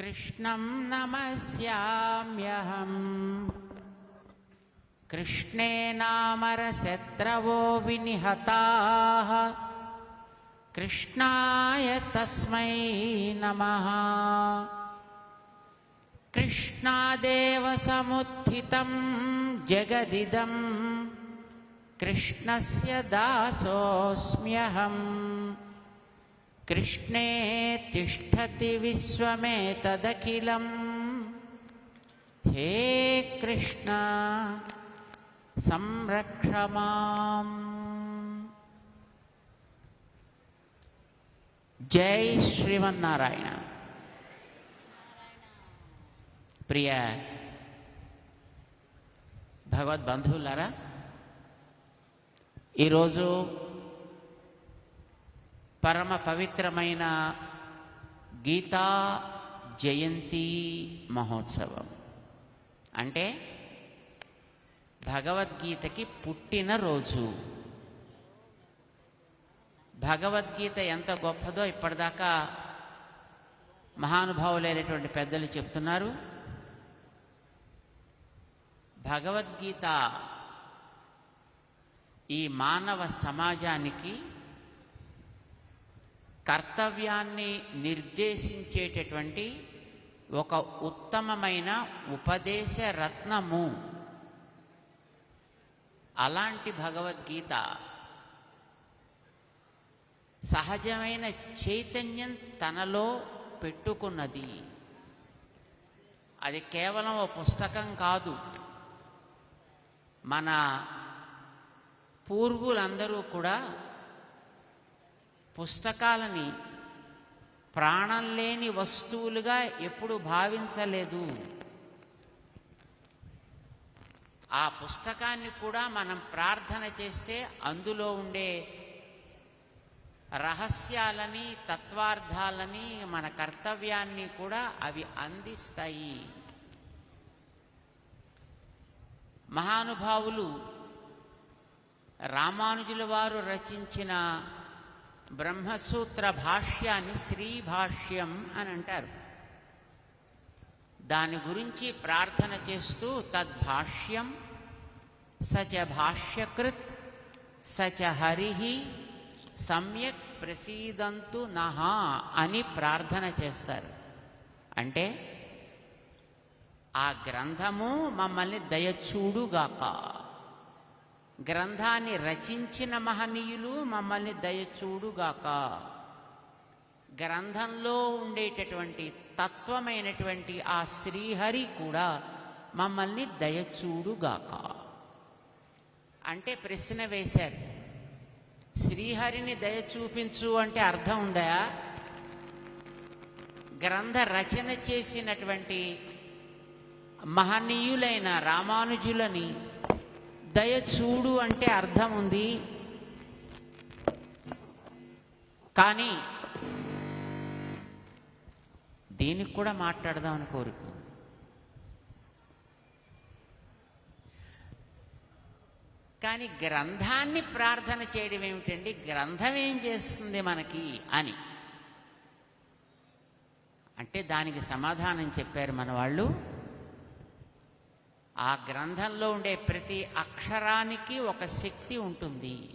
कृष्णं नमस्याम्यहम् कृष्णे नामरशत्रवो विनिहताः। कृष्णाय तस्मै नमः। कृष्णादेव जगदिदं। कृष्णस्य दासोऽस्म्यहम्। कृष्णे तिष्ठति विश्वमेतदखिलम् हे कृष्ण संरक्ष माम् జై శ్రీమన్నారాయణ ప్రియ భగవద్బంధువులారా ఈరోజు పరమ పవిత్రమైన గీతా జయంతి మహోత్సవం. అంటే భగవద్గీతకి పుట్టిన రోజు. భగవద్గీత ఎంత గొప్పదో ఇప్పటిదాకా మహానుభావులైనటువంటి పెద్దలు చెప్తున్నారు. భగవద్గీత ఈ మానవ సమాజానికి కర్తవ్యాన్ని నిర్దేశించేటటువంటి ఒక ఉత్తమమైన ఉపదేశ రత్నము. అలాంటి భగవద్గీత సహజమైన చైతన్యం తనలో పెట్టుకున్నది. అది కేవలం ఒక పుస్తకం కాదు. మన పూర్వులందరూ కూడా పుస్తకాలని ప్రాణం లేని వస్తువులుగా ఎప్పుడు భావించలేదు. ఆ పుస్తకాన్ని కూడా మనం ప్రార్థన చేస్తే అందులో ఉండే రహస్యాలని తత్వార్థాలని మన కర్తవ్యాన్ని కూడా అవి అందిస్తాయి. మహానుభావులు రామానుజుల వారు రచించిన బ్రహ్మసూత్ర భాష్యాన్ని శ్రీ భాష్యం అని అంటారు. దాని గురించి ప్రార్థన చేస్తూ తద్భాష్యం సచ భాష్యకృత్ సచ హరి సమ్యక్ ప్రసీదంతు నహా అని ప్రార్థన చేస్తారు. అంటే ఆ గ్రంథము మమ్మల్ని దయచూడుగాక. గ్రంథాన్ని రచించిన మహనీయులు మమ్మల్ని దయచూడుగాక. గ్రంథంలో ఉండేటటువంటి తత్వమైనటువంటి ఆ శ్రీహరి కూడా మమ్మల్ని దయచూడుగాక. అంటే ప్రశ్న వేశారు. శ్రీహరిని దయ చూపించు అంటే అర్థం ఉందా? గ్రంథ రచన చేసినటువంటి మహనీయులైన రామానుజులని దయ చూడు అంటే అర్థం ఉంది. కానీ దీనికి కూడా మాట్లాడదామని కోరిక కానీ గ్రంథాన్ని ప్రార్థన చేయడం ఏమిటండి? గ్రంథం ఏం చేస్తుంది మనకి అని. అంటే దానికి సమాధానం చెప్పారు మన వాళ్ళు ఆ గ్రంథంలో ఉండే ప్రతి అక్షరానికి ఒక శక్తి ఉంటుంది.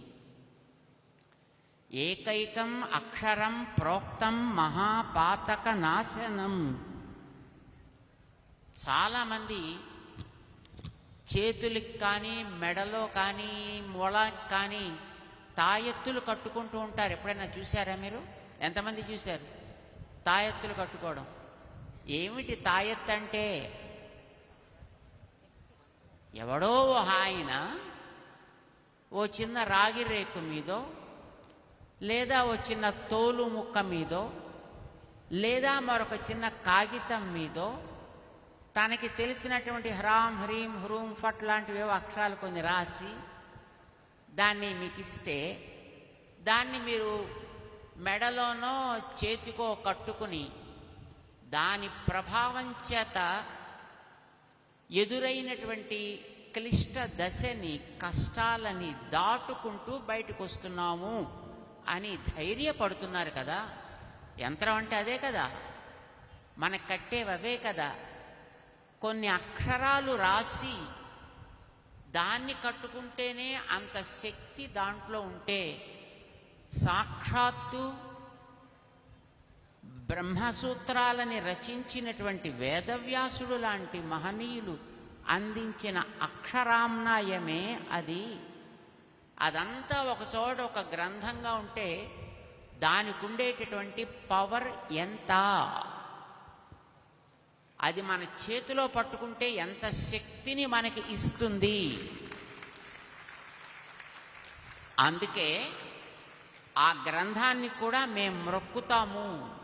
ఏకైకం అక్షరం ప్రోక్తం మహాపాతక నాశనం. చాలామంది చేతులకి కానీ మెడలో కానీ మొళకి కానీ తాయెత్తులు కట్టుకుంటూ ఉంటారు. ఎప్పుడైనా చూసారా మీరు? ఎంతమంది చూశారు? తాయెత్తులు కట్టుకోవడం. ఏమిటి తాయెత్తు అంటే ఎవడో ఓ ఆయన ఓ చిన్న రాగి రేకు మీదో లేదా ఓ చిన్న తోలు ముక్క మీదో లేదా మరొక చిన్న కాగితం మీదో తనకి తెలిసినటువంటి హ్రాం హ్రీం హ్రూం ఫట్ లాంటివి అక్షరాలు కొన్ని రాసి దాన్ని మీకు ఇస్తే దాన్ని మీరు మెడలోనో చేతికో కట్టుకుని దాని ప్రభావం చేత ఎదురైనటువంటి క్లిష్ట దశని కష్టాలని దాటుకుంటూ బయటకు వస్తున్నాము అని ధైర్యపడుతున్నారు కదా. యంత్రం అంటే అదే కదా. మనకు కట్టేవవే కదా. కొన్ని అక్షరాలు రాసి దాన్ని కట్టుకుంటేనే అంత శక్తి దాంట్లో ఉంటే సాక్షాత్తు బ్రహ్మసూత్రాలని రచించినటువంటి వేదవ్యాసుడు లాంటి మహనీయులు అందించిన అక్షరామ్నాయమే అది. అదంతా ఒకచోట ఒక గ్రంథంగా ఉంటే దానికి ఉండేటటువంటి పవర్ ఎంత? అది మన చేతిలో పట్టుకుంటే ఎంత శక్తిని మనకి ఇస్తుంది? అందుకే ఆ గ్రంథాన్ని కూడా మేము మ్రొక్కుతాము